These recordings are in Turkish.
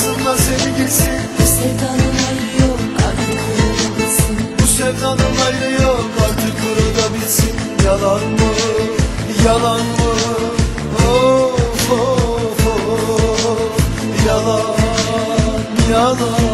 arasında sevgilisi. Bu sevdanın ayrı yok artık kırılabilsin Bu sevdanın ayrı yok artık kırılabilsin. Yalan mı, yalan mı, of of of. Yalan, yalan.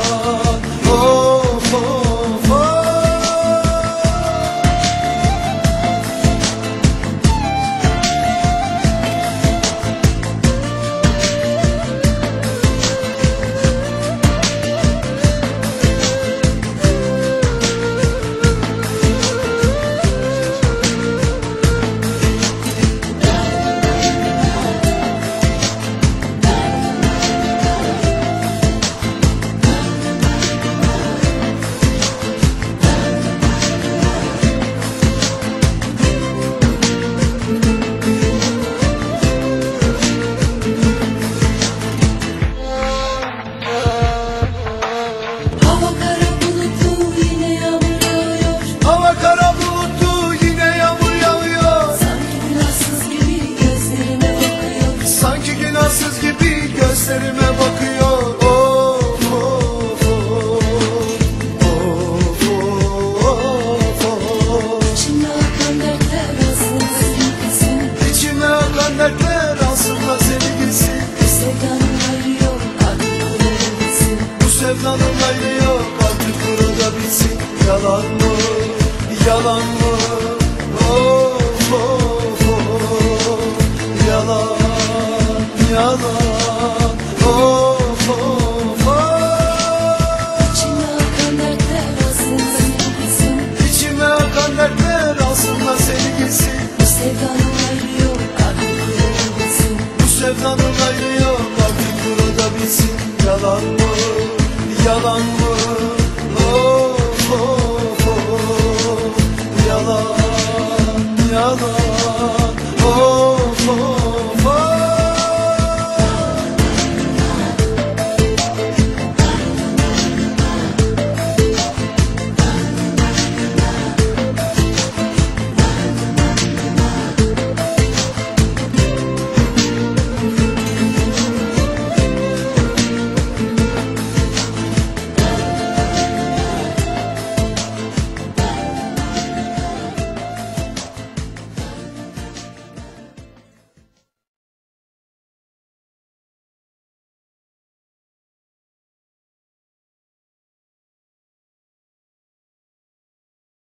Akan dertler aslında seni bilsin Bu sevdanın hayrı yok artık böyle bitsin. Bu sevdanın hayrı yok artık burada bitsin. Yalan mı, yalan mı? Of of of. Yalan, yalan lives on